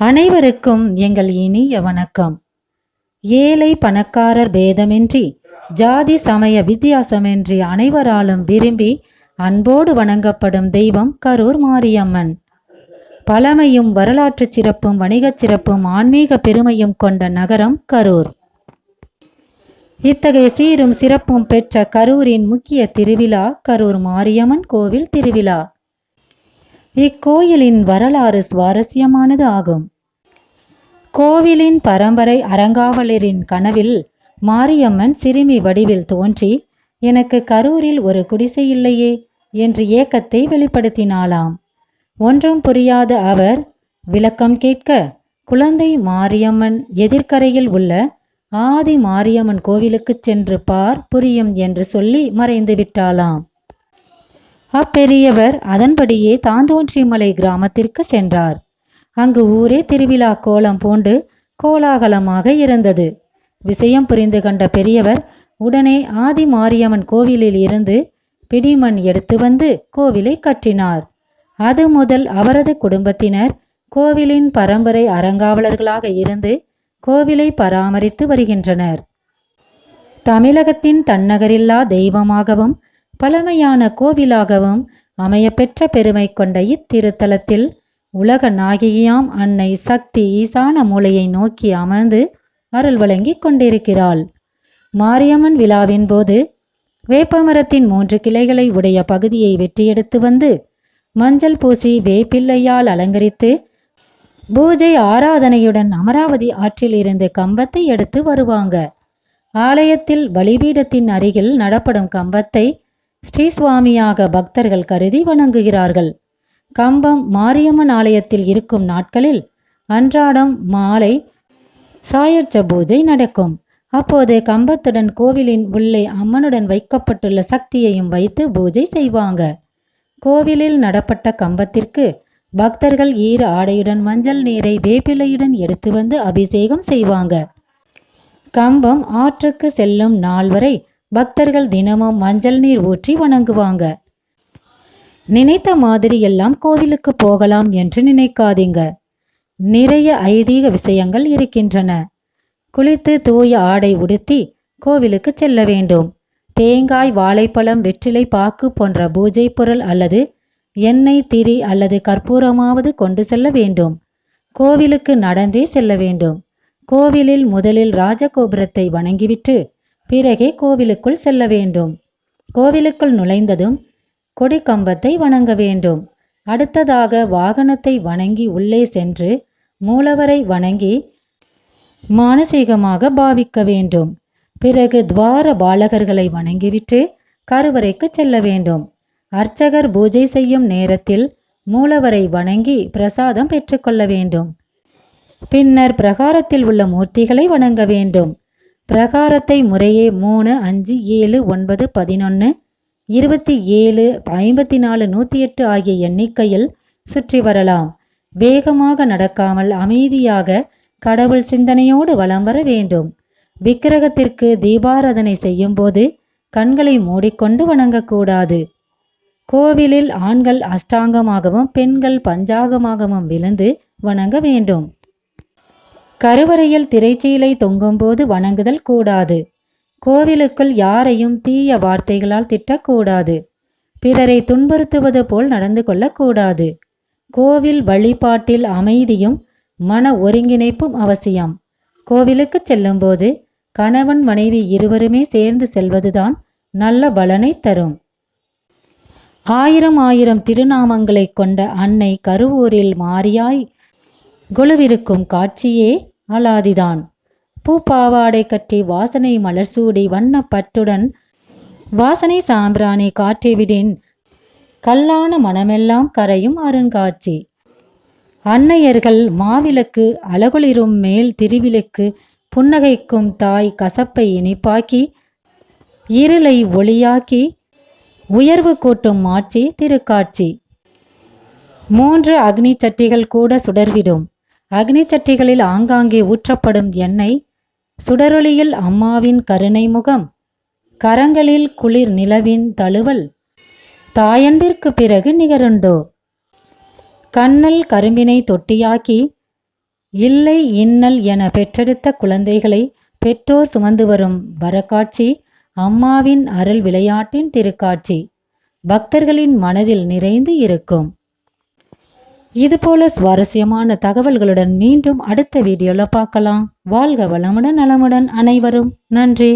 அனைவருக்கும் எங்கள் இனிய வணக்கம். ஏழை பணக்காரர் பேதமின்றி ஜாதி சமய வித்தியாசமின்றி அனைவராலும் விரும்பி அன்போடு வணங்கப்படும் தெய்வம் கரூர் மாரியம்மன். பழமையும் வரலாற்றுச் சிறப்பும் வணிகச் சிறப்பும் ஆன்மீக பெருமையும் கொண்ட நகரம் கரூர். இத்தகைய சீரும் சிறப்பும் பெற்ற கரூரின் முக்கிய திருவிழா கரூர் மாரியம்மன் கோவில் திருவிழா. இக்கோயிலின் வரலாறு சுவாரஸ்யமானது ஆகும். கோவிலின் பரம்பரை அரங்காவலரின் கனவில் மாரியம்மன் சிறுமி வடிவில் தோன்றி எனக்கு கரூரில் ஒரு குடிசை இல்லையே என்று ஏக்கத்தை வெளிப்படுத்தினாளாம். ஒன்றும் புரியாத அவர் விளக்கம் கேட்க குழந்தை மாரியம்மன் எதிர்க்கரையில் உள்ள ஆதி மாரியம்மன் கோவிலுக்குச் சென்று பார் புரியும் என்று சொல்லி மறைந்து விட்டாளாம். அப்பெரியவர் அதன்படியே தாந்தோன்றிமலை கிராமத்திற்கு சென்றார். அங்கு ஊரே திருவிழா கோலம் பூண்டு கோலாகலமாக இருந்தது. விஷயம் புரிந்து கண்ட பெரியவர் உடனே ஆதி மாரியம்மன் கோவிலில் இருந்து பிடிமண் எடுத்து வந்து கோவிலை கட்டினார். அது முதல் அவரது குடும்பத்தினர் கோவிலின் பரம்பரை அறங்காவலர்களாக இருந்து கோவிலை பராமரித்து வருகின்றனர். தமிழகத்தின் தன்னகரில்லா தெய்வமாகவும் பழமையான கோவிலாகவும் அமையப்பெற்ற பெருமை கொண்ட இத்திருத்தலத்தில் உலக நாயகியாம் அன்னை சக்தி ஈசான மூலையை நோக்கி அமர்ந்து அருள் வழங்கிக் கொண்டிருக்கிறாள். மாரியம்மன் விழாவின் போது வேப்பமரத்தின் மூன்று கிளைகளை உடைய பகுதியை வெட்டியெடுத்து வந்து மஞ்சள் பூசி வேப்பிள்ளையால் அலங்கரித்து பூஜை ஆராதனையுடன் அமராவதி ஆற்றில் இருந்து கம்பத்தை எடுத்து வருவாங்க. ஆலயத்தில் பலிபீடத்தின் அருகில் நடப்படும் கம்பத்தை ஸ்ரீ சுவாமியாக பக்தர்கள் கருதி வணங்குகிறார்கள். கம்பம் மாரியம்மன் ஆலயத்தில் இருக்கும் நாட்களில் அன்றாடம் மாலை சாயர்ச்ச பூஜை நடக்கும். அப்போது கம்பத்துடன் கோவிலின் உள்ளே அம்மனுடன் வைக்கப்பட்டுள்ள சக்தியையும் வைத்து பூஜை செய்வாங்க. கோவிலில் நடப்பட்ட கம்பத்திற்கு பக்தர்கள் ஈர ஆடையுடன் மஞ்சள் நீரை வேப்பிலையுடன் எடுத்து வந்து அபிஷேகம் செய்வாங்க. கம்பம் ஆற்றுக்கு செல்லும் நாள் வரை பக்தர்கள் தினமும் மஞ்சள் நீர் ஊற்றி வணங்குவாங்க. நினைத்த மாதிரி எல்லாம் கோவிலுக்கு போகலாம் என்று நினைக்காதீங்க. நிறைய ஐதீக விஷயங்கள் இருக்கின்றன. குளித்து தூய ஆடை உடுத்தி கோவிலுக்கு செல்ல வேண்டும். தேங்காய் வாழைப்பழம் வெற்றிலை பாக்கு போன்ற பூஜை பொருள் அல்லது எண்ணெய் திரி அல்லது கற்பூரமாவது கொண்டு செல்ல வேண்டும். கோவிலுக்கு நடந்தே செல்ல வேண்டும். கோவிலில் முதலில் ராஜகோபுரத்தை வணங்கிவிட்டு பிறகே கோவிலுக்குள் செல்ல வேண்டும். கோவிலுக்குள் நுழைந்ததும் கொடி கம்பத்தை வணங்க வேண்டும். அடுத்ததாக வாகனத்தை வணங்கி உள்ளே சென்று மூலவரை வணங்கி மானசீகமாக பாவிக்க வேண்டும். பிறகு துவார பாலகர்களை வணங்கிவிட்டு கருவறைக்கு செல்ல வேண்டும். அர்ச்சகர் பூஜை செய்யும் நேரத்தில் மூலவரை வணங்கி பிரசாதம் பெற்றுக்கொள்ள வேண்டும். பின்னர் பிரகாரத்தில் உள்ள மூர்த்திகளை வணங்க வேண்டும். பிரகாரத்தை முறையே மூணு அஞ்சு ஏழு ஒன்பது பதினொன்று இருபத்தி ஏழு ஐம்பத்தி நாலு நூற்றி எட்டு ஆகிய எண்ணிக்கையில் சுற்றி வரலாம். வேகமாக நடக்காமல் அமைதியாக கடவுள் சிந்தனையோடு வலம் வர வேண்டும். விக்கிரகத்திற்கு தீபாராதனை செய்யும்போது கண்களை மூடிக்கொண்டு வணங்கக்கூடாது. கோவிலில் ஆண்கள் அஷ்டாங்கமாகவும் பெண்கள் பஞ்சாகமாகவும் விழுந்து வணங்க வேண்டும். கருவறையில் திரைச்சீலை தொங்கும்போது வணங்குதல் கூடாது. கோவிலுக்குள் யாரையும் தீய வார்த்தைகளால் திட்டக்கூடாது. பிறரை துன்புறுத்துவது போல் நடந்து கொள்ளக்கூடாது. கோவில் வழிபாட்டில் அமைதியும் மன ஒருங்கிணைப்பும் அவசியம். கோவிலுக்கு செல்லும்போது கணவன் மனைவி இருவருமே சேர்ந்து செல்வதுதான் நல்ல பலனை தரும். ஆயிரம் ஆயிரம் திருநாமங்களை கொண்ட அன்னை கருவூரில் மாரியாய் குழுவிருக்கும் காட்சியே அலாதிதான் பூப்பாவாடை கட்டி வாசனை மலர் சூடி வண்ணப்பட்டுடன் வாசனை சாம்பிராணி காற்றிவிடின் கல்லான மனமெல்லாம் கரையும் அருங்காட்சி. அன்னையர்கள் மாவிளக்கு அழகுளிரும் மேல் திருவிளக்கு புன்னகைக்கும் தாய் கசப்பை இனிப்பாக்கி இருளை ஒளியாக்கி உயர்வு கூட்டும் மாட்சி திருக்காட்சி. மூன்று அக்னி சட்டிகள் கூட சுடர்விடும். அக்னி சட்டிகளில் ஆங்காங்கே ஊற்றப்படும் எண்ணெய் சுடரொளியில் அம்மாவின் கருணை முகம் கரங்களில் குளிர் நிலவின் தழுவல் தாயன்பிற்கு பிறகு நிகருண்டோ? கண்ணல் கரும்பினை தொட்டியாக்கி இல்லை இன்னல் என பெற்றெடுத்த குழந்தைகளை பெற்றோர் சுமந்து வரும் வரக்காட்சி அம்மாவின் அருள் விளையாட்டின் திருக்காட்சி பக்தர்களின் மனதில் நிறைந்து இருக்கும். இதுபோல சுவாரஸ்யமான தகவல்களுடன் மீண்டும் அடுத்த வீடியோல பார்க்கலாம். வாழ்க வளமுடன் நலமுடன் அனைவரும். நன்றி.